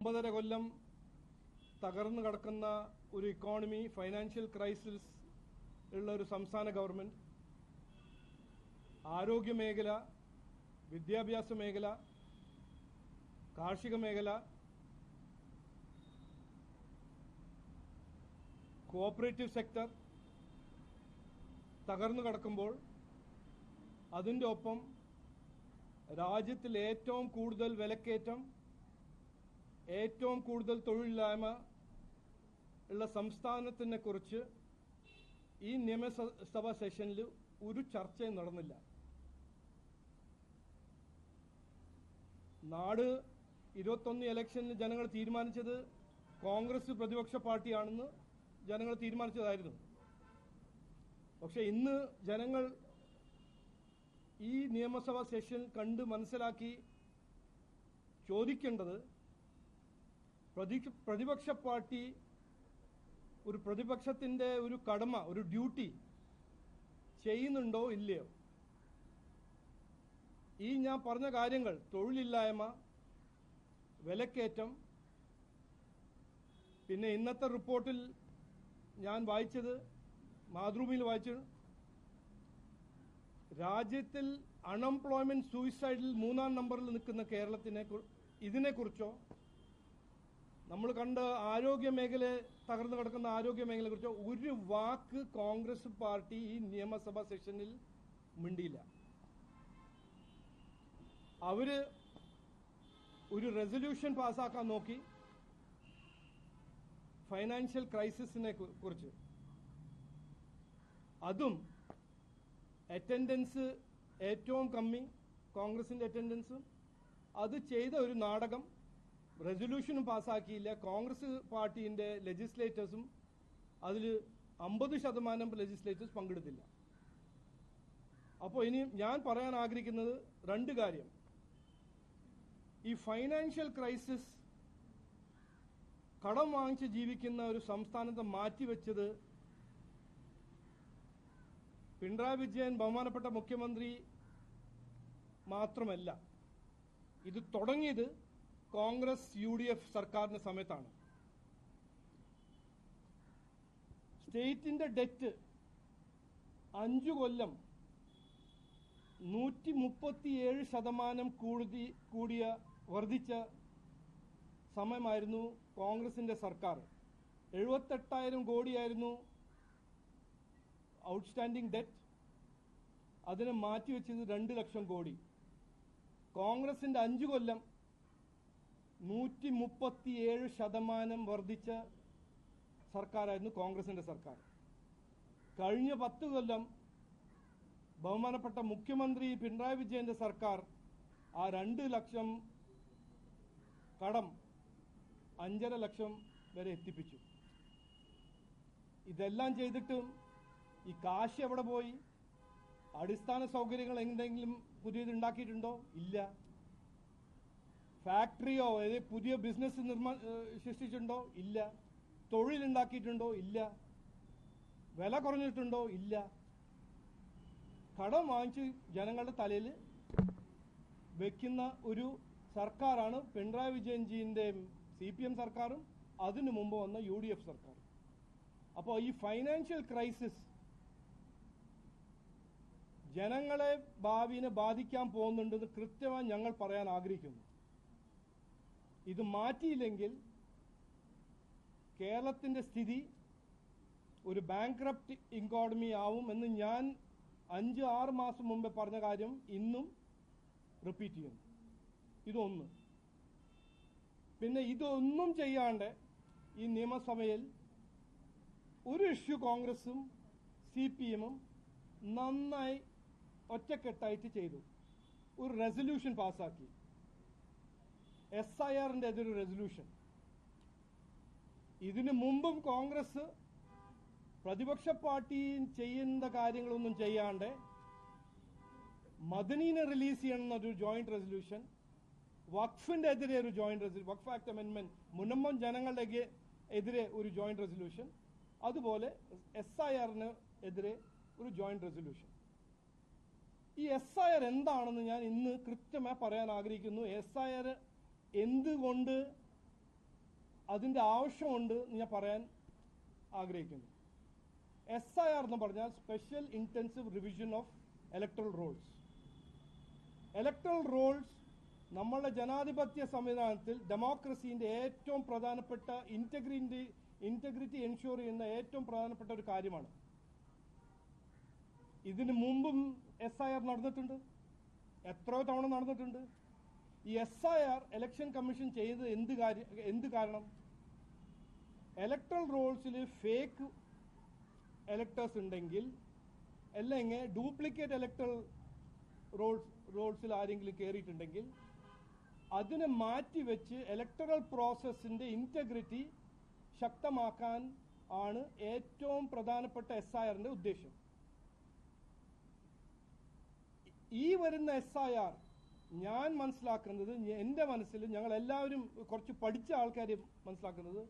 ഒമ്പതര കൊല്ലം തകർന്നു കിടക്കുന്ന ഒരു ഇക്കോണമി ഫൈനാൻഷ്യൽ ക്രൈസിസ് ഉള്ള ഒരു സംസ്ഥാന ഗവൺമെന്റ് ആരോഗ്യ മേഖല വിദ്യാഭ്യാസ മേഖല കാർഷിക മേഖല കോപ്പറേറ്റീവ് സെക്ടർ തകർന്നു കിടക്കുമ്പോൾ അതിന്റെ ഒപ്പം രാജ്യത്തിൽ ഏറ്റവും കൂടുതൽ വിലക്കയറ്റം ഏറ്റവും കൂടുതൽ തൊഴിലില്ലായ്മ ഉള്ള സംസ്ഥാനത്തിനെ കുറിച്ച് ഈ നിയമസഭാ സെഷനിൽ ഒരു ചർച്ചയും നടന്നില്ല. നാട് ഇരുപത്തൊന്ന് ഇലക്ഷനിൽ ജനങ്ങൾ തീരുമാനിച്ചത് കോൺഗ്രസ് പ്രതിപക്ഷ പാർട്ടിയാണെന്ന് ജനങ്ങൾ തീരുമാനിച്ചതായിരുന്നു. പക്ഷെ ഇന്ന് ജനങ്ങൾ ഈ നിയമസഭാ സെഷൻ കണ്ട് മനസ്സിലാക്കി ചോദിക്കേണ്ടത് പ്രതിപക്ഷ പാർട്ടി ഒരു പ്രതിപക്ഷത്തിന്റെ ഒരു കടമ ഒരു ഡ്യൂട്ടി ചെയ്യുന്നുണ്ടോ ഇല്ലയോ? ഈ ഞാൻ പറഞ്ഞ കാര്യങ്ങൾ തൊഴിലില്ലായ്മ വിലക്കയറ്റം പിന്നെ ഇന്നത്തെ റിപ്പോർട്ടിൽ ഞാൻ വായിച്ചത് മാതൃഭൂമിയിൽ വായിച്ചു. രാജ്യത്തിൽ അൺഎംപ്ലോയ്മെന്റ് സൂയിസൈഡിൽ മൂന്നാം നമ്പറിൽ നിൽക്കുന്ന കേരളത്തിനെ ഇതിനെക്കുറിച്ചോ നമ്മൾ കണ്ട ആരോഗ്യ മേഖല തകർന്നു കിടക്കുന്ന ആരോഗ്യ മേഖലയെ കുറിച്ച് ഒരു വാക്ക് കോൺഗ്രസ് പാർട്ടി ഈ നിയമസഭാ സെഷനിൽ മിണ്ടിയില്ല. അവർ ഒരു റെസൊല്യൂഷൻ പാസ്സാക്കാൻ നോക്കി. ഫൈനാൻഷ്യൽ ക്രൈസിസിനെ കുറിച്ച്. അതും അറ്റൻഡൻസ് ഏറ്റവും കമ്മി കോൺഗ്രസിന്റെ അറ്റൻഡൻസും അത് ചെയ്ത ഒരു നാടകം. റെസൊല്യൂഷനും പാസ്സാക്കിയില്ല. കോൺഗ്രസ് പാർട്ടിന്റെ ലെജിസ്ലേറ്റേഴ്സും അതിൽ അമ്പത് ശതമാനം ലെജിസ്ലേറ്റേഴ്സ് പങ്കെടുത്തില്ല. അപ്പോൾ ഇനി ഞാൻ പറയാൻ ആഗ്രഹിക്കുന്നത് രണ്ട് കാര്യം. ഈ ഫൈനാൻഷ്യൽ ക്രൈസിസ് കടം വാങ്ങിച്ച് ജീവിക്കുന്ന ഒരു സംസ്ഥാനത്തെ മാറ്റിവെച്ചത് പിണറായി വിജയൻ ബഹുമാനപ്പെട്ട മുഖ്യമന്ത്രി മാത്രമല്ല. ഇത് തുടങ്ങിയത് കോൺഗ്രസ് യു ഡി എഫ് സർക്കാരിന്റെ സമയത്താണ്. സ്റ്റേറ്റിന്റെ ഡെറ്റ് അഞ്ചു കൊല്ലം നൂറ്റി മുപ്പത്തിയേഴ് ശതമാനം കൂടി കൂടിയ വർദ്ധിച്ച സമയമായിരുന്നു കോൺഗ്രസിന്റെ സർക്കാർ. എഴുപത്തെട്ടായിരം കോടിയായിരുന്നു ഔട്ട്സ്റ്റാൻഡിംഗ് ഡെറ്റ്. അതിനെ മാറ്റിവെച്ചത് രണ്ട് ലക്ഷം കോടി. കോൺഗ്രസിന്റെ അഞ്ചു കൊല്ലം നൂറ്റി മുപ്പത്തിയേഴ് ശതമാനം വർദ്ധിച്ച സർക്കാരായിരുന്നു കോൺഗ്രസിന്റെ സർക്കാർ. കഴിഞ്ഞ പത്ത് കൊല്ലം ബഹുമാനപ്പെട്ട മുഖ്യമന്ത്രി പിണറായി വിജയന്റെ സർക്കാർ ആ രണ്ട് ലക്ഷം കടം അഞ്ചര ലക്ഷം വരെ എത്തിപ്പിച്ചു. ഇതെല്ലാം ചെയ്തിട്ടും ഈ കാശ് എവിടെ പോയി? അടിസ്ഥാന സൗകര്യങ്ങൾ എന്തെങ്കിലും പുതിയത് ഉണ്ടാക്കിയിട്ടുണ്ടോ? ഇല്ല. ഫാക്ടറിയോ അതായത് പുതിയ ബിസിനസ് നിർമ്മാ സൃഷ്ടിച്ചിട്ടുണ്ടോ? ഇല്ല. തൊഴിലുണ്ടാക്കിയിട്ടുണ്ടോ? ഇല്ല. വില കുറഞ്ഞിട്ടുണ്ടോ? ഇല്ല. കടം വാങ്ങിച്ച് ജനങ്ങളുടെ തലയിൽ വെക്കുന്ന ഒരു സർക്കാരാണ് പിണറായി വിജയൻജിന്റെ സി പി എം സർക്കാരും അതിനു മുമ്പ് വന്ന യു ഡി എഫ് സർക്കാരും. അപ്പോൾ ഈ ഫൈനാൻഷ്യൽ ക്രൈസിസ് ജനങ്ങളെ ഭാവിനെ ബാധിക്കാൻ പോകുന്നുണ്ടെന്ന് കൃത്യമായി ഞങ്ങൾ പറയാൻ ആഗ്രഹിക്കുന്നു. ഇത് മാറ്റിയില്ലെങ്കിൽ കേരളത്തിന്റെ സ്ഥിതി ഒരു ബാങ്ക്രപ്റ്റ് ഇക്കോണമി ആവും എന്ന് ഞാൻ അഞ്ച് ആറ് മാസം മുമ്പ് പറഞ്ഞ കാര്യം ഇന്നും റിപ്പീറ്റ് ചെയ്യുന്നു. ഇതൊന്ന്. പിന്നെ ഇതൊന്നും ചെയ്യാണ്ട് ഈ നിയമസഭയിൽ ഒരു ഇഷ്യൂ കോൺഗ്രസും സി പി എമ്മും നന്നായി ഒറ്റക്കെട്ടായിട്ട് ചെയ്തു. ഒരു റെസൊല്യൂഷൻ പാസ്സാക്കി. എസ് ഐ ആറിന്റെ എതിരൊരു റെസൊല്യൂഷൻ ഇതിനു മുമ്പും കോൺഗ്രസ് പ്രതിപക്ഷ പാർട്ടി ചെയ്യുന്ന കാര്യങ്ങളൊന്നും ചെയ്യാണ്ട് മദനീനെ റിലീസ് ചെയ്യണമെന്ന ഒരു ജോയിന്റ് റെസൊല്യൂഷൻ വഖഫിന്റെ എതിരെ ഒരു joint resolution Waqf act amendment Munambam ജനങ്ങളുടെ എതിരെ ഒരു ജോയിന്റ് റെസൊല്യൂഷൻ അതുപോലെ എസ് ഐ ആറിന് എതിരെ ഒരു ജോയിന്റ് റെസൊല്യൂഷൻ ഈ എസ് ഐ ആർ എന്താണെന്ന് ഞാൻ ഇന്ന് കൃത്യമായി പറയാൻ ആഗ്രഹിക്കുന്നു. എസ് ഐ ആർ എന്തുകൊണ്ട് അതിന്റെ ആവശ്യമുണ്ട് എന്ന് ഞാൻ പറയാൻ ആഗ്രഹിക്കുന്നു. എസ് ഐ ആർ എന്ന് പറഞ്ഞാൽ special intensive revision of electoral rolls electoral rolls നമ്മളുടെ ജനാധിപത്യ സംവിധാനത്തിൽ ഡെമോക്രസീന്റെ ഏറ്റവും പ്രധാനപ്പെട്ട ഇന്റഗ്രിറ്റി ഇന്റഗ്രിറ്റി എൻഷുർ ചെയ്യുന്ന ഏറ്റവും പ്രധാനപ്പെട്ട ഒരു കാര്യമാണ്. ഇതിന് മുമ്പും എസ് ഐ ആർ നടന്നിട്ടുണ്ട്. എത്രയോ തവണ നടന്നിട്ടുണ്ട്. ഈ S I R election commission ചെയ്തത് എന്ത് കാര്യം എന്ത് കാരണം? ഇലക്ട്രൽ റോൾസിൽ ഫേക്ക് എലക്ടേഴ്സ് ഉണ്ടെങ്കിൽ അല്ലെങ്കിൽ ഡ്യൂപ്ലിക്കേറ്റ് ഇലക്ട്രൽ റോൾസ് റോൾസിൽ ആരെങ്കിലും കയറിയിട്ടുണ്ടെങ്കിൽ അതിനെ മാറ്റിവെച്ച് ഇലക്ടറൽ പ്രോസസ്സിന്റെ ഇന്റഗ്രിറ്റി ശക്തമാക്കാൻ ആണ് ഏറ്റവും പ്രധാനപ്പെട്ട എസ് ഐ ആറിന്റെ ഉദ്ദേശം. ഈ വരുന്ന എസ് ഐ ആർ ഞാൻ മനസ്സിലാക്കുന്നത് എന്റെ മനസ്സിൽ ഞങ്ങൾ എല്ലാവരും കുറച്ച് പഠിച്ച ആൾക്കാർ മനസ്സിലാക്കുന്നത്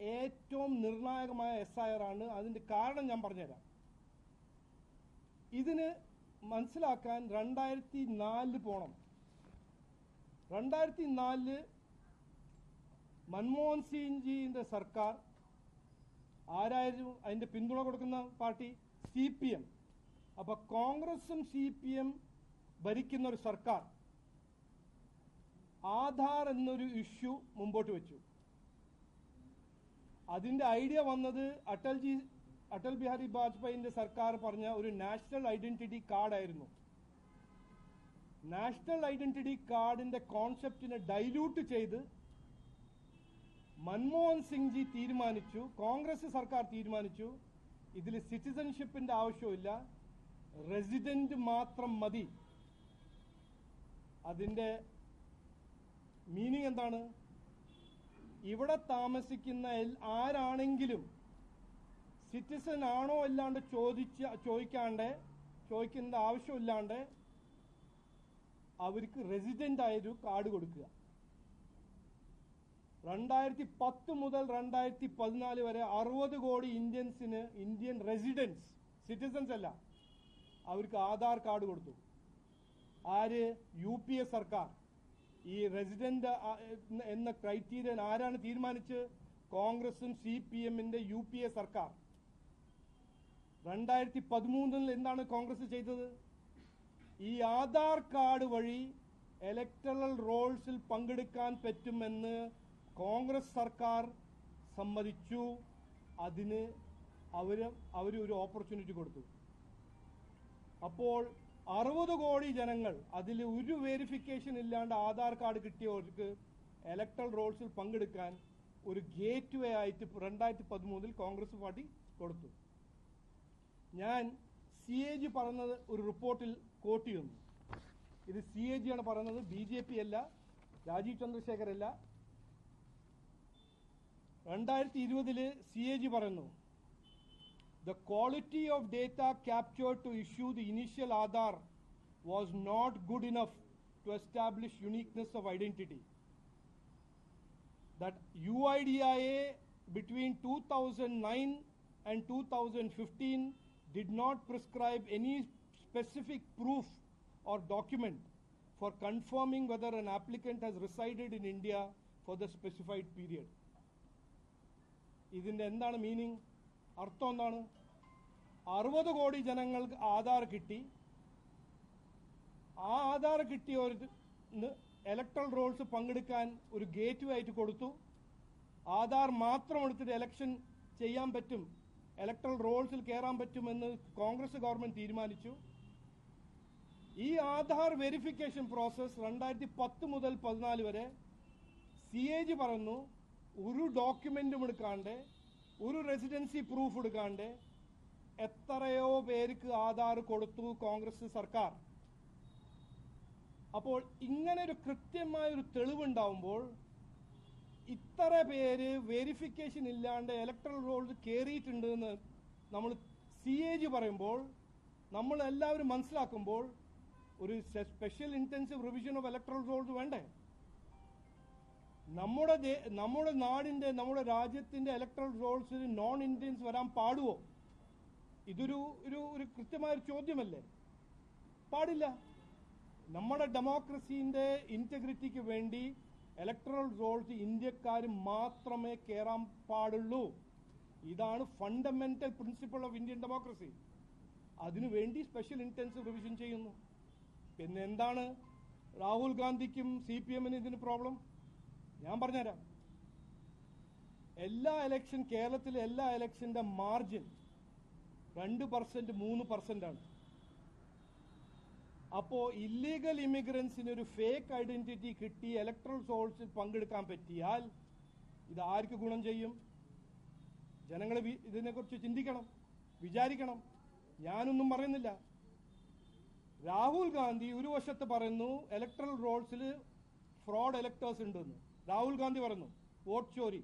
ഏറ്റവും നിർണായകമായ എസ് ഐ ആർ ആണ്. അതിന്റെ കാരണം ഞാൻ പറഞ്ഞുതരാം. ഇതിന് മനസ്സിലാക്കാൻ രണ്ടായിരത്തി നാലിൽ പോണം. രണ്ടായിരത്തി നാലിൽ മൻമോഹൻ സിംഗ്ജിന്റെ സർക്കാർ ആരായിരുന്നു? അതിന്റെ പിന്തുണ കൊടുക്കുന്ന പാർട്ടി സി പി എം. അപ്പോൾ കോൺഗ്രസും സി പി എം ഭരിക്കുന്ന ഒരു സർക്കാർ. ആധാർ എന്നൊരു ഇഷ്യൂ മുമ്പോട്ട് വെച്ചു. അതിന്റെ ഐഡിയ വന്നത് അടൽജി അടൽ ബിഹാരി വാജ്പേയിന്റെ സർക്കാർ പറഞ്ഞ ഒരു നാഷണൽ ഐഡന്റിറ്റി കാർഡായിരുന്നു. നാഷണൽ ഐഡന്റിറ്റി കാർഡിന്റെ കോൺസെപ്റ്റിനെ ഡൈല്യൂട്ട് ചെയ്ത് മൻമോഹൻ സിംഗ് ജി തീരുമാനിച്ചു കോൺഗ്രസ് സർക്കാർ തീരുമാനിച്ചു ഇതിൽ സിറ്റിസൺഷിപ്പിന്റെ ആവശ്യമില്ല റെസിഡന്റ് മാത്രം മതി. അതിന്റെ മീനിങ് എന്താണ്? ഇവിടെ താമസിക്കുന്ന ആരാണെങ്കിലും സിറ്റിസൺ ആണോ അല്ലാണ്ട് ചോദിച്ച ചോദിക്കാണ്ട് ചോദിക്കേണ്ട ആവശ്യമില്ലാണ്ട് അവർക്ക് റെസിഡന്റ് ആയൊരു കാർഡ് കൊടുക്കുക. രണ്ടായിരത്തി പത്ത് മുതൽ രണ്ടായിരത്തി പതിനാല് വരെ അറുപത് കോടി ഇന്ത്യൻസിന് ഇന്ത്യൻ റെസിഡൻസ് സിറ്റിസൺസ് അല്ല അവർക്ക് ആധാർ കാർഡ് കൊടുത്തു. ആര്? യു പി എ സർക്കാർ. ഈ റെസിഡന്റ് എന്ന ക്രൈറ്റീരിയൻ ആരാണ് തീരുമാനിച്ച് കോൺഗ്രസും സി പി എമ്മിന്റെ യു പി എ സർക്കാർ. രണ്ടായിരത്തി പതിമൂന്നിൽ എന്താണ് കോൺഗ്രസ് ചെയ്തത്? ഈ ആധാർ കാർഡ് വഴി ഇലക്ടറൽ റോൾസിൽ പങ്കെടുക്കാൻ പറ്റുമെന്ന് കോൺഗ്രസ് സർക്കാർ സമ്മതിച്ചു. അതിന് അവർ അവർ ഒരു ഓപ്പർച്യൂണിറ്റി കൊടുത്തു. അപ്പോൾ അറുപത് കോടി ജനങ്ങൾ അതിൽ ഒരു വെരിഫിക്കേഷൻ ഇല്ലാണ്ട് ആധാർ കാർഡ് കിട്ടിയവർക്ക് ഇലക്ട്രൽ റോൾസിൽ പങ്കെടുക്കാൻ ഒരു ഗേറ്റ് വേ ആയിട്ട് രണ്ടായിരത്തി പതിമൂന്നിൽ കോൺഗ്രസ് പാർട്ടി കൊടുത്തു. ഞാൻ സി എ ജി പറഞ്ഞത് ഒരു റിപ്പോർട്ടിൽ കോട്ട് ചെയ്യുന്നു. ഇത് സി എ ജിയാണ് പറയുന്നത് ബി ജെ പി അല്ല രാജീവ് ചന്ദ്രശേഖരല്ല. രണ്ടായിരത്തി ഇരുപതിൽ സി എ ജി പറയുന്നു The quality of data captured to issue the initial Aadhaar was not good enough to establish uniqueness of identity. That UIDIA between 2009 and 2015 did not prescribe any specific proof or document for confirming whether an applicant has resided in India for the specified period. ഇതിന്റെ എന്താണ് meaning അർത്ഥം എന്താണ് അറുപത് കോടി ജനങ്ങൾക്ക് ആധാർ കിട്ടി. ആ Aadhaar കിട്ടിയവർക്ക് electoral Rolls പങ്കെടുക്കാൻ ഒരു ഗേറ്റ് വേ ആയിട്ട് കൊടുത്തു. ആധാർ മാത്രം എടുത്തിട്ട് ഇലക്ഷൻ ചെയ്യാൻ പറ്റും ഇലക്ട്രൽ റോൾസിൽ കയറാൻ പറ്റുമെന്ന് കോൺഗ്രസ് ഗവൺമെന്റ് തീരുമാനിച്ചു. ഈ ആധാർ വെരിഫിക്കേഷൻ പ്രോസസ് രണ്ടായിരത്തി പത്ത് മുതൽ പതിനാല് വരെ സി എ ജി പറഞ്ഞു ഒരു ഡോക്യുമെന്റും എടുക്കാണ്ട് ഒരു റെസിഡൻസി പ്രൂഫ് എടുക്കാണ്ട് എത്രയോ പേർക്ക് ആധാർ കൊടുത്തു കോൺഗ്രസ് സർക്കാർ. അപ്പോൾ ഇങ്ങനെ ഒരു കൃത്യമായ ഒരു തെളിവുണ്ടാവുമ്പോൾ ഇത്ര പേര് വെരിഫിക്കേഷൻ ഇല്ലാണ്ട് ഇലക്ട്രൽ റോൾ കയറിയിട്ടുണ്ട് എന്ന് നമ്മൾ സി എ ജി പറയുമ്പോൾ നമ്മൾ എല്ലാവരും മനസ്സിലാക്കുമ്പോൾ ഒരു special intensive revision of electoral rolls വേണ്ടേ? നമ്മുടെ നമ്മുടെ നാടിന്റെ നമ്മുടെ രാജ്യത്തിന്റെ ഇലക്ട്രൽ റോൾസിൽ നോൺ ഇന്ത്യൻസ് വരാൻ പാടുവോ? ഇതൊരു ഒരു ഒരു കൃത്യമായ ഒരു ചോദ്യമല്ലേ? പാടില്ല. നമ്മുടെ ഡെമോക്രസീന്റെ ഇന്റഗ്രിറ്റിക്ക് വേണ്ടി ഇലക്ട്രൽ റോൾസ് ഇന്ത്യക്കാർ മാത്രമേ കയറാൻ പാടുള്ളൂ. ഇതാണ് fundamental principle of Indian democracy അതിനുവേണ്ടി സ്പെഷ്യൽ ഇന്റൻസീവ് റിവിഷൻ ചെയ്യുന്നു. പിന്നെ എന്താണ് രാഹുൽ ഗാന്ധിക്കും സി പി എമ്മിന് ഇതിന് പ്രോബ്ലം ഞാൻ പറഞ്ഞുതരാം. എല്ലാ ഇലക്ഷൻ കേരളത്തിലെ എല്ലാ ഇലക്ഷന്റെ മാർജിൻ രണ്ട് പെർസെന്റ് മൂന്ന് ആണ്. അപ്പോ ഇല്ലീഗൽ ഇമിഗ്രൻസിന് ഒരു ഫേക്ക് ഐഡന്റിറ്റി കിട്ടി ഇലക്ട്രൽ സോൾസിൽ പങ്കെടുക്കാൻ പറ്റിയാൽ ഇത് ആർക്ക് ഗുണം ചെയ്യും? ജനങ്ങൾ ഇതിനെക്കുറിച്ച് ചിന്തിക്കണം വിചാരിക്കണം. ഞാനൊന്നും പറയുന്നില്ല. രാഹുൽ ഗാന്ധി ഒരു വശത്ത് പറയുന്നു ഇലക്ട്രൽ റോൾസിൽ ഫ്രോഡ് ഇലക്ടേഴ്സ് ഉണ്ടെന്ന്. രാഹുൽ ഗാന്ധി പറയുന്നു വോട്ട് ചോരി.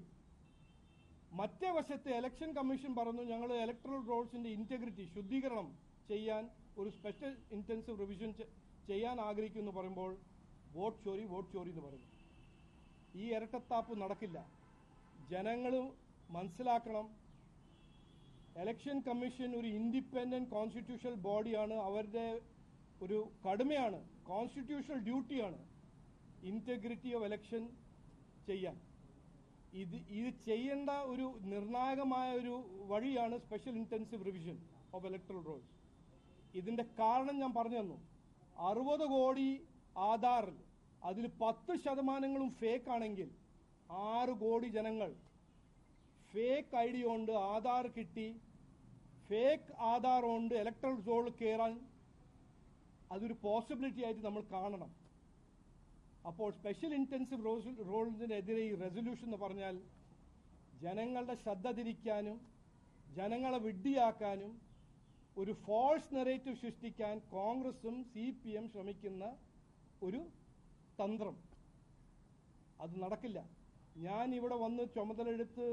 മറ്റേ വശത്ത് ഇലക്ഷൻ കമ്മീഷൻ പറഞ്ഞു ഞങ്ങൾ ഇലക്ട്രൽ റോൾസിന്റെ ഇന്റഗ്രിറ്റി ശുദ്ധീകരണം ചെയ്യാൻ ഒരു സ്പെഷ്യൽ ഇന്റൻസീവ് റിവിഷൻ ചെയ്യാൻ ആഗ്രഹിക്കുന്നു പറയുമ്പോൾ വോട്ട് ചോരി വോട്ട് ചോരി എന്ന് പറയുന്നു. ഈ ഇരട്ടത്താപ്പ് നടക്കില്ല. ജനങ്ങൾ മനസ്സിലാക്കണം എലക്ഷൻ കമ്മീഷൻ ഒരു ഇൻഡിപെൻഡന്റ് കോൺസ്റ്റിറ്റ്യൂഷണൽ ബോഡിയാണ് അവരുടെ ഒരു കടുമയാണ്. കോൺസ്റ്റിറ്റ്യൂഷണൽ ഡ്യൂട്ടിയാണ് ഇന്റഗ്രിറ്റി ഓഫ് എലക്ഷൻ ചെയ്യാൻ. ഇത് ഇത് ചെയ്യേണ്ട ഒരു നിർണായകമായ ഒരു വഴിയാണ് special intensive revision of electoral rolls ഇതിന്റെ കാരണം ഞാൻ പറഞ്ഞു തന്നു. അറുപത് കോടി ആധാറിൽ അതിൽ പത്ത് ശതമാനങ്ങളും ഫേക്ക് ആണെങ്കിൽ ആറ് കോടി ജനങ്ങൾ ഫേക്ക് ഐ ഡി കൊണ്ട് ആധാർ കിട്ടി ഫേക്ക് ആധാർ കൊണ്ട് ഇലക്ട്രൽ റോൾ കയറാൻ അതൊരു പോസിബിലിറ്റി ആയിട്ട് നമ്മൾ കാണണം. അപ്പോൾ സ്പെഷ്യൽ ഇന്റൻസീവ് റോൾസിനെതിരെ ഈ റെസൊല്യൂഷൻ എന്ന് പറഞ്ഞാൽ ജനങ്ങളുടെ ശ്രദ്ധ തിരിക്കാനും ജനങ്ങളെ വിഡ്ഢിയാക്കാനും ഒരു ഫോൾസ് നെറേറ്റീവ് സൃഷ്ടിക്കാൻ കോൺഗ്രസും സി പി എം ശ്രമിക്കുന്ന ഒരു തന്ത്രം. അത് നടക്കില്ല. ഞാൻ ഇവിടെ വന്ന് ചുമതലയെടുത്ത്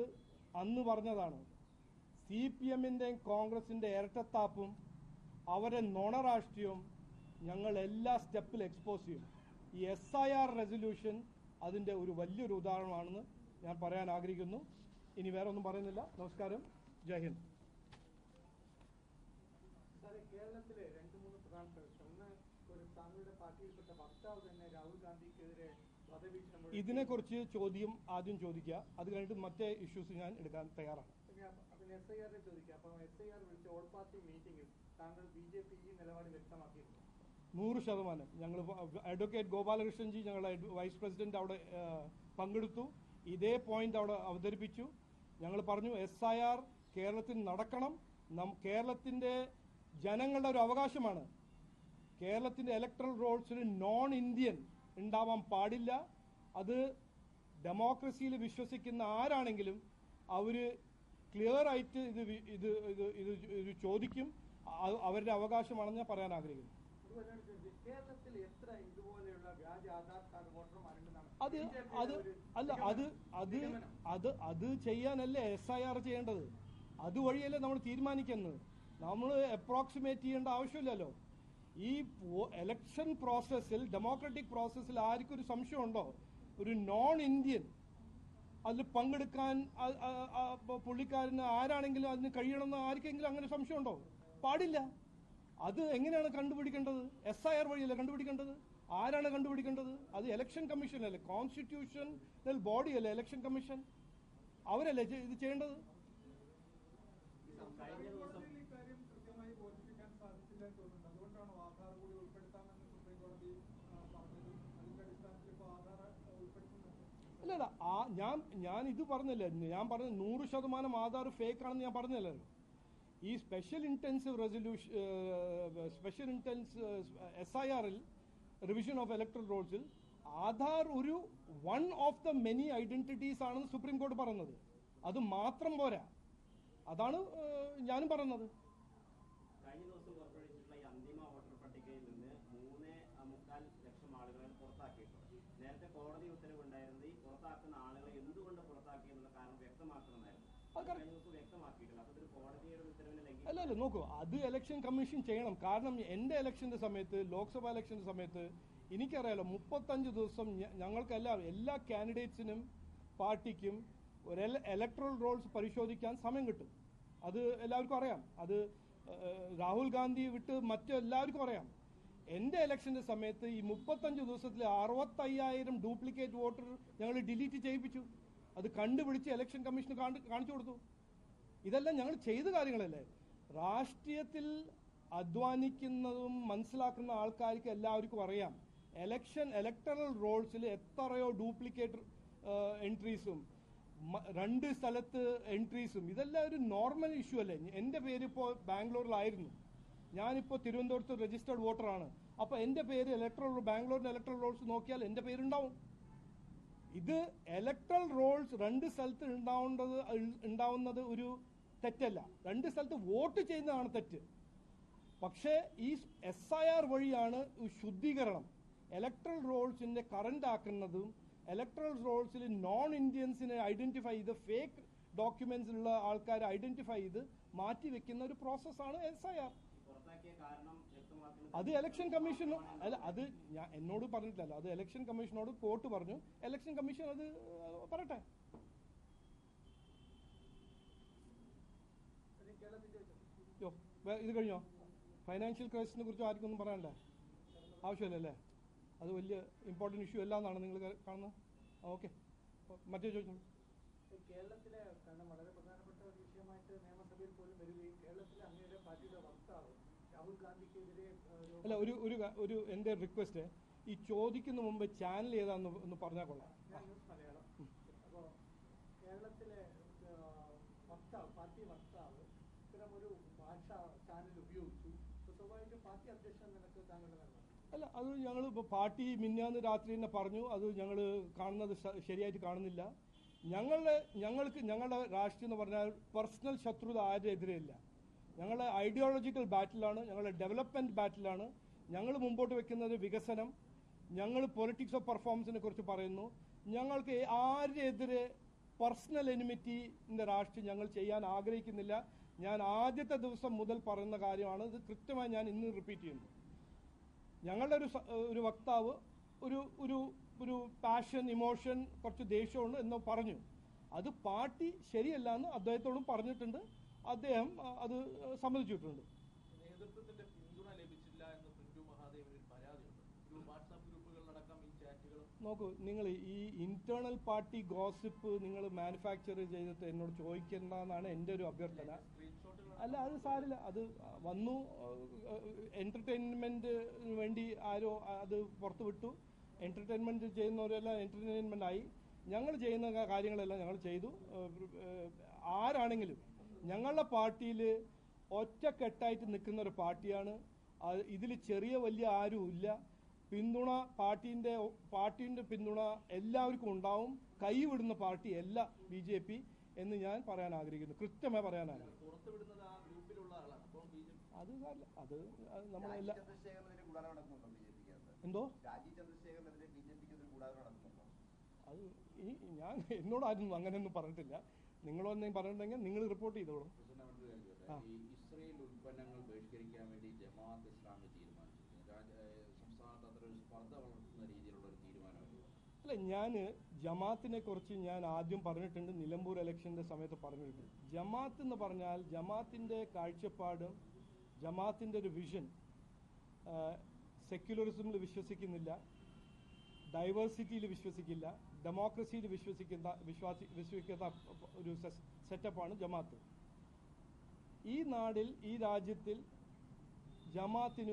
അന്ന് പറഞ്ഞതാണ് സി പി എമ്മിന്റെയും കോൺഗ്രസിന്റെ ഇരട്ടത്താപ്പും അവരെ നുണ രാഷ്ട്രീയവും ഞങ്ങൾ എല്ലാ സ്റ്റെപ്പിലും എക്സ്പോസ് ചെയ്യും ഈ എസ് ഐ ആർ റെസൊല്യൂഷൻ അതിന്റെ ഒരു വലിയൊരു ഉദാഹരണമാണെന്ന് ഞാൻ പറയാൻ ആഗ്രഹിക്കുന്നു. ഇനി വേറെ ഒന്നും പറയുന്നില്ല. നമസ്കാരം. ജയ് ഹിന്ദ്. കേരളത്തിലെ രണ്ട് മൂന്ന് പ്രധാനപ്പെട്ട ഒന്ന് ഒരു താങ്കളുടെ പാർട്ടിയിൽപ്പെട്ട വക്താവ് തന്നെ രാഹുൽ ഗാന്ധിക്കെതിരെ മുഴക്കി. ഇതിനെക്കുറിച്ച് ചോദ്യം ആദ്യം ചോദിക്കുക. അത് കഴിഞ്ഞിട്ട് മറ്റേ ഇഷ്യൂസ് ഞാൻ എടുക്കാൻ തയ്യാറാണ്. എസ് ഐ ആറിനെ ചോദിക്കാം. അപ്പം എസ് ഐ ആർ വിളിച്ച ഓൾ പാർട്ടി മീറ്റിംഗിൽ താങ്കൾ ബി ജെ പി ഈ നിലപാട് വ്യക്തമാക്കിയിരുന്നു നൂറ് ശതമാനം. ഞങ്ങൾ അഡ്വക്കേറ്റ് ഗോപാലകൃഷ്ണൻജി ഞങ്ങളുടെ വൈസ് പ്രസിഡന്റ് അവിടെ പങ്കെടുത്തു. ഇതേ പോയിന്റ് അവിടെ അവതരിപ്പിച്ചു. ഞങ്ങൾ പറഞ്ഞു എസ് ഐ ആർ കേരളത്തിൽ നടക്കണം. നം കേരളത്തിന്റെ ജനങ്ങളുടെ ഒരു അവകാശമാണ്. കേരളത്തിന്റെ ഇലക്ട്രൽ റോൾസിൽ നോൺ ഇന്ത്യൻ ഉണ്ടാവാൻ പാടില്ല. അത് ഡെമോക്രസിയിൽ വിശ്വസിക്കുന്ന ആരാണെങ്കിലും അവർ ക്ലിയർ ആയിട്ട് ഇത് ഇത് ഇത് ഇത് ചോദിക്കും. അവരുടെ അവകാശമാണെന്ന് ഞാൻ പറയാൻ ആഗ്രഹിക്കുന്നു. അത് അത് അല്ല അത് അത് അത് അത് ചെയ്യാനല്ലേ എസ് ഐ ആർ ചെയ്യേണ്ടത്? അതുവഴിയല്ലേ നമ്മൾ തീരുമാനിക്കുന്നത്? നമ്മൾ അപ്രോക്സിമേറ്റ് ചെയ്യേണ്ട ആവശ്യമില്ലല്ലോ. ഈ എലക്ഷൻ പ്രോസസ്സിൽ ഡെമോക്രാറ്റിക് പ്രോസസ്സിൽ ആർക്കും ഒരു സംശയമുണ്ടോ? ഒരു നോൺ ഇന്ത്യൻ അതിൽ പങ്കെടുക്കാൻ പുള്ളിക്കാരന് ആരാണെങ്കിലും അതിന് കഴിയണമെന്ന് ആർക്കെങ്കിലും അങ്ങനെ സംശയമുണ്ടോ? പാടില്ല. അത് എങ്ങനെയാണ് കണ്ടുപിടിക്കേണ്ടത്? എസ് ഐ ആർ വഴിയല്ലേ കണ്ടുപിടിക്കേണ്ടത്? ആരാണ് കണ്ടുപിടിക്കേണ്ടത്? അത് ഇലക്ഷൻ കമ്മീഷൻ അല്ലേ? കോൺസ്റ്റിറ്റ്യൂഷണൽ ബോഡി അല്ലേ? ഇലക്ഷൻ കമ്മീഷൻ അവരല്ലേ ഇത് ചെയ്യേണ്ടത്? കഴിഞ്ഞ ദിവസം ഇക്കാര്യം കൃത്യമായി ബോധിപ്പിക്കാൻ സാധിച്ചില്ല എന്ന് തോന്നുന്നുണ്ട്. അതുകൊണ്ടാണ് ആധാർ കൂടി ഉൾപ്പെടുത്താമെന്ന് സുപ്രീം പറഞ്ഞത്. അതിന്റെ അടിസ്ഥാനത്തിൽ ഇപ്പോൾ ആധാർ ഉൾപ്പെടുത്തുന്നുണ്ട്. അല്ല അല്ല ഞാൻ ഞാൻ ഇത് പറഞ്ഞല്ലേ. ഞാൻ പറഞ്ഞ നൂറ് ശതമാനം ആധാർ ഫേക്ക് ആണെന്ന് ഞാൻ പറഞ്ഞല്ലോ ഈ special intensive resolution special intense S I ആറിൽ റിവിഷൻ ഓഫ് ഇലക്ട്രൽ റോൾസിൽ ആധാർ ഒരു one of the many identities ആണെന്ന് സുപ്രീം കോടതി പറഞ്ഞത് അത് മാത്രം പോരാ. അതാണ് ഞാനും പറഞ്ഞത് കഴിഞ്ഞ ദിവസം പുറപ്പെടുവിച്ചിട്ടുള്ള ഈ അന്തിമ വോട്ടർ പട്ടികയിൽ നിന്ന് മൂന്ന് മുക്കാൽ ലക്ഷം ആളുകളെ പുറത്താക്കിയിട്ടുണ്ട്. നേരത്തെ കോടതി ഉത്തരവുണ്ടായിരുന്നത് ഈ പുറത്താക്കുന്ന ആളുകളെ എന്തുകൊണ്ട് പുറത്താക്കി എന്നുള്ള കാരണം വ്യക്തമാക്കണമെന്നായിരുന്നു അത് അത് correct. കഴിഞ്ഞ ദിവസം വ്യക്തമാക്കിയിട്ടില്ല അപ്പൊ ഇതൊരു കോടതിയുടെ ഉത്തരവിനെ ലംഘിക്കും അല്ല അല്ല നോക്കൂ അത് ഇലക്ഷൻ കമ്മീഷൻ ചെയ്യണം. കാരണം എന്റെ ഇലക്ഷന്റെ സമയത്ത് ലോക്സഭാ ഇലക്ഷന്റെ സമയത്ത് എനിക്കറിയാലോ മുപ്പത്തഞ്ച് ദിവസം ഞങ്ങൾക്കെല്ലാം എല്ലാ കാൻഡിഡേറ്റ്സിനും പാർട്ടിക്കും ഒരു ഇലക്ട്രൽ റോൾസ് പരിശോധിക്കാൻ സമയം കിട്ടും. അത് എല്ലാവർക്കും അറിയാം. അത് രാഹുൽ ഗാന്ധി വിട്ട് മറ്റെല്ലാവർക്കും അറിയാം. എന്റെ ഇലക്ഷന്റെ സമയത്ത് ഈ മുപ്പത്തഞ്ച് ദിവസത്തിൽ അറുപത്തയ്യായിരം ഡ്യൂപ്ലിക്കേറ്റ് വോട്ടർ ഞങ്ങൾ ഡിലീറ്റ് ചെയ്യിപ്പിച്ചു. അത് കണ്ടുപിടിച്ച് ഇലക്ഷൻ കമ്മീഷന് കാണിച്ചു കൊടുത്തു. ഇതെല്ലാം ഞങ്ങൾ ചെയ്ത കാര്യങ്ങളല്ലേ? രാഷ്ട്രീയത്തിൽ അധ്വാനിക്കുന്നതും മനസ്സിലാക്കുന്ന ആൾക്കാർക്ക് എല്ലാവർക്കും അറിയാം. എലക്ഷൻ ഇലക്ടറൽ റോൾസിൽ എത്രയോ ഡ്യൂപ്ലിക്കേറ്റ് എൻട്രീസും രണ്ട് സ്ഥലത്ത് എൻട്രീസും ഇതെല്ലാം ഒരു നോർമൽ ഇഷ്യൂ അല്ലേ? എന്റെ പേര് ഇപ്പോൾ ബാംഗ്ലൂരിലായിരുന്നു. ഞാനിപ്പോൾ തിരുവനന്തപുരത്ത് രജിസ്റ്റേർഡ് വോട്ടറാണ്. അപ്പോൾ എന്റെ പേര് ഇലക്ട്രൽ ബാംഗ്ലൂരിന്റെ ഇലക്ട്രൽ റോൾസ് നോക്കിയാൽ എന്റെ പേരുണ്ടാവും. ഇത് ഇലക്ട്രൽ റോൾസ് രണ്ട് സ്ഥലത്ത് ഉണ്ടാവേണ്ടത് ഉണ്ടാവുന്നത് ഒരു തെറ്റല്ല. രണ്ട് സ്ഥലത്ത് വോട്ട് ചെയ്യുന്നതാണ് തെറ്റ്. പക്ഷേ ഈ എസ് ഐ ആർ വഴിയാണ് ശുദ്ധീകരണം. ഇലക്ട്രൽ റോൾസിന്റെ കറണ്ട് ആക്കുന്നതും ഇലക്ട്രൽ റോൾസിൽ നോൺ ഇന്ത്യൻസിനെ ഐഡന്റിഫൈ ചെയ്ത് ഫേക്ക് ഡോക്യുമെന്റ്സ് ഉള്ള ആൾക്കാരെ ഐഡന്റിഫൈ ചെയ്ത് മാറ്റി വെക്കുന്ന ഒരു പ്രോസസ്സാണ് എസ് ഐ ആർ അത് ഇലക്ഷൻ കമ്മീഷൻ അല്ല അത് ഞാൻ എന്നോട് പറഞ്ഞിട്ടില്ലല്ലോ. അത് ഇലക്ഷൻ കമ്മീഷനോട് കോർട്ട് പറഞ്ഞു. ഇലക്ഷൻ കമ്മീഷൻ അത് പറയട്ടെ ഇനി കേരളത്തിൽ ചോദിച്ചത് യോ വേ- ഇത് കഴിഞ്ഞോ? ഫൈനാൻഷ്യൽ ക്രൈസിസിനെ കുറിച്ച് ആർക്കും ഒന്നും പറയണ്ടേ ആവശ്യമില്ലല്ലേ? അത് വലിയ ഇമ്പോർട്ടന്റ് ഇഷ്യൂ അല്ല എന്നാണ് നിങ്ങൾ കാണുന്നത്? ഓക്കെ മറ്റേ ചോദിച്ചു ഈ കേരളത്തിലെ കാരണം വളരെ പ്രധാനപ്പെട്ട ഒരു വിഷയമായിട്ട് നിയമസഭയിൽ പോലും വരികയും കേരളത്തിലെ അങ്ങയുടെ പാർട്ടിയുടെ വക്താവ് രാഹുൽ ഗാന്ധിക്കെതിരെ അല്ല ഒരു ഒരു ഒരു എന്റെ റിക്വസ്റ്റ് ഈ ചോദിക്കുന്ന മുമ്പ് ചാനൽ ഏതാന്ന് ഒന്ന് പറഞ്ഞാൽ കൊള്ളാം. കേരളത്തിലെ വക്താവ് പാർട്ടി വക്താവ് ഉപയോഗിച്ചു. അല്ല അത് ഞങ്ങൾ ഇപ്പോൾ പാർട്ടി മിന്നാന്ന് രാത്രി തന്നെ പറഞ്ഞു. അത് ഞങ്ങൾ കാണുന്നത് ശരിയായിട്ട് കാണുന്നില്ല. ഞങ്ങളുടെ ഞങ്ങൾക്ക് ഞങ്ങളുടെ രാഷ്ട്രീയം എന്ന് പറഞ്ഞാൽ പേഴ്സണൽ ശത്രുത ആരുടെ എതിരെയില്ല. ഞങ്ങളുടെ ഐഡിയോളജിക്കൽ ബാറ്റിലാണ് ഞങ്ങളുടെ ഡെവലപ്മെന്റ് ബാറ്റിലാണ് ഞങ്ങൾ മുമ്പോട്ട് വെക്കുന്നത് വികസനം. ഞങ്ങൾ പൊളിറ്റിക്സ് ഓഫ് പെർഫോമൻസിനെ കുറിച്ച് പറയുന്നു. ഞങ്ങൾക്ക് ആരുടെ എതിരെ പേഴ്സണൽ എന്ന രാഷ്ട്രീയം ഞങ്ങൾ ചെയ്യാൻ ആഗ്രഹിക്കുന്നില്ല. ഞാൻ ആദ്യത്തെ ദിവസം മുതൽ പറയുന്ന കാര്യമാണ്. ഇത് കൃത്യമായി ഞാൻ ഇന്ന് റിപ്പീറ്റ് ചെയ്യുന്നു. ഞങ്ങളുടെ ഒരു ഒരു വക്താവ് ഒരു ഒരു ഒരു പാഷൻ ഇമോഷൻ കുറച്ച് ദേഷ്യമുണ്ട് എന്നോ പറഞ്ഞു. അത് പാർട്ടി ശരിയല്ല എന്ന് അദ്ദേഹത്തോടും പറഞ്ഞിട്ടുണ്ട്. അദ്ദേഹം അത് സമ്മതിച്ചിട്ടുണ്ട്. നോക്കൂ നിങ്ങൾ ഈ ഇന്റേണൽ പാർട്ടി ഗോസിപ്പ് നിങ്ങൾ മാനുഫാക്ചർ ചെയ്തിട്ട് എന്നോട് ചോദിക്കേണ്ടെന്നാണ് എന്റെ ഒരു അഭ്യർത്ഥന. അല്ല അത് സാരില്ല. അത് വന്നു. എന്റർടൈൻമെന്റ് വേണ്ടി ആരോ അത് പുറത്തു വിട്ടു. എന്റർടൈൻമെന്റ് ചെയ്യുന്നവരെല്ലാം എന്റർടൈൻമെന്റ് ആയി. ഞങ്ങൾ ചെയ്യുന്ന കാര്യങ്ങളെല്ലാം ഞങ്ങൾ ചെയ്തു. ആരാണെങ്കിലും ഞങ്ങളുടെ പാർട്ടിയിൽ ഒറ്റക്കെട്ടായിട്ട് നിൽക്കുന്ന ഒരു പാർട്ടിയാണ്. ഇതിൽ ചെറിയ വലിയ ആരും ഇല്ല പിന്തുണ പാർട്ടിന്റെ പാർട്ടിന്റെ പിന്തുണ എല്ലാവർക്കും ഉണ്ടാവും. കൈവിടുന്ന പാർട്ടി അല്ല ബി ജെ പി എന്ന് ഞാൻ പറയാൻ ആഗ്രഹിക്കുന്നു. കൃത്യമായി പറയാൻ അത്. അത് നമ്മളെല്ലാം എന്തോ? അത് ഈ ഞാൻ എന്നോടായിരുന്നു അങ്ങനെയൊന്നും പറഞ്ഞിട്ടില്ല. നിങ്ങളൊന്നും പറഞ്ഞിട്ടുണ്ടെങ്കിൽ നിങ്ങൾ റിപ്പോർട്ട് ചെയ്തോളൂ. ഇസ്രയേൽ ഉൽപ്പന്നങ്ങൾ ബഹിഷ്കരിക്കാൻ വേണ്ടി ജമാഅത്ത് ഇസ്ലാമി തീരുമാനിച്ചു രാജ- ഏഹ് സംസ്ഥാനത്ത് അത്ര രീതിയിലുള്ള ഒരു അല്ല ഞാൻ ജമാത്തിനെ കുറിച്ച് ഞാൻ ആദ്യം പറഞ്ഞിട്ടുണ്ട് നിലമ്പൂർ ഇലക്ഷന്റെ സമയത്ത് പറഞ്ഞിട്ടുണ്ട്. ജമാത്ത് എന്ന് പറഞ്ഞാൽ ജമാത്തിന്റെ കാഴ്ചപ്പാടും ജമാത്തിന്റെ ഒരു വിഷൻ സെക്യുലറിസമിൽ വിശ്വസിക്കുന്നില്ല ഡൈവേഴ്സിറ്റിയിൽ വിശ്വസിക്കില്ല ഡെമോക്രസിയിൽ വിശ്വസിക്കുന്ന വിശ്വാസി വിശ്വസിക്കുന്ന ഒരു സെറ്റപ്പാണ് ജമാത്ത്. ഈ നാടിൽ ഈ രാജ്യത്തിൽ ജമാത്തിന്